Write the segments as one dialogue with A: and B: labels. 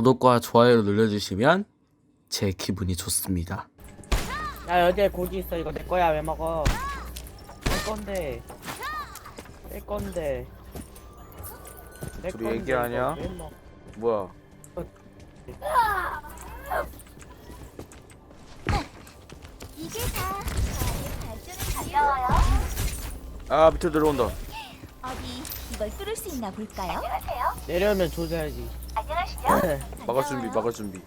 A: 구독과 좋아요를 눌러주시면 제 기분이 좋습니다.
B: 야 여기에 고기 있어 이거 내 거야 왜 먹어 내 건데 내 건데 내
C: 둘이 얘기하냐?
B: 이거 왜 먹-
C: 뭐야?
D: 이게 다 발전을 가져와요.
C: 아 밑에 들어온다.
D: 어디 이걸 뚫을 수 있나 볼까요?
B: 내려오면 조져야지
C: 막을 준비, 막을 준비.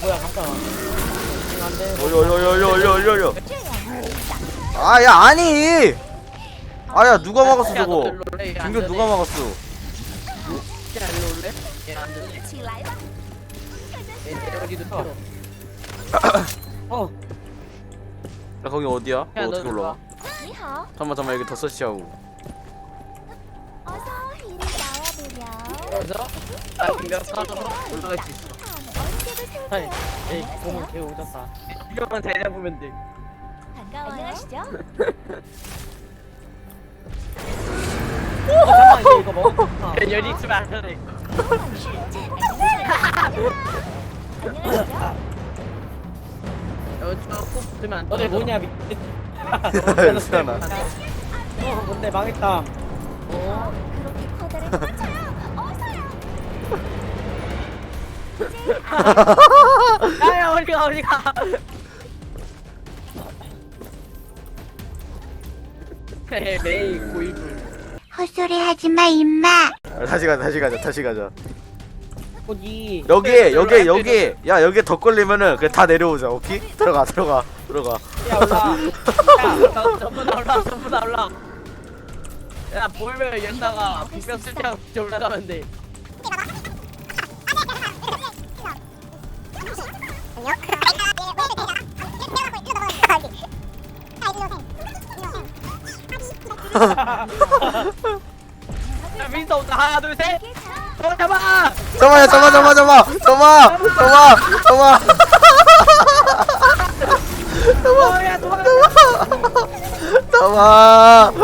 B: 뭐야 갔다 안돼
C: 어여 어여. 아야 아니. 아야 누가 막았어 저거? 김규 누가 막았어?
D: 지라이바
C: 어야 거기 어디야? 너 어떻게 올라가? 잠깐만 잠깐만 여기 더 서치하고.
D: 나와보렴.
B: 그래서 아 이거 사서 올라갈 수 있어 아니 에이 공을 개 오졌다 이거만 대잡으면 돼
D: 반가워요. 안녕하시죠?
B: 어, 잠깐만 이거 이거 먹어 열이 있으면 안 되네? 조금 들면 안 돼. 너네 뭐냐 미.
C: 괜찮아.
B: 어 근데 망했다. 야야 어디가 어디가. 메이 고이불.
D: 헛소리 하지 마, 임마.
C: 아, 다시 가자 다시 가자 다시 가자.
B: 거기.
C: 여기 여기 여기 야 여기 더 걸리면은 그냥 다 내려오자 오케이? 들어가 들어가 들어가.
B: 야 올라. 야 나- 전부 다 올라 전부 다 올라. 야 보이면 연다가 비벼 쓸때 올라가면 돼. 야 민서 온다 하나 둘 셋. 어 잡아.
C: 잠깐만 잠깐만 잠깐만 잠깐만 잠깐만 잠깐만
B: 어야 도망가.
C: 잠깐만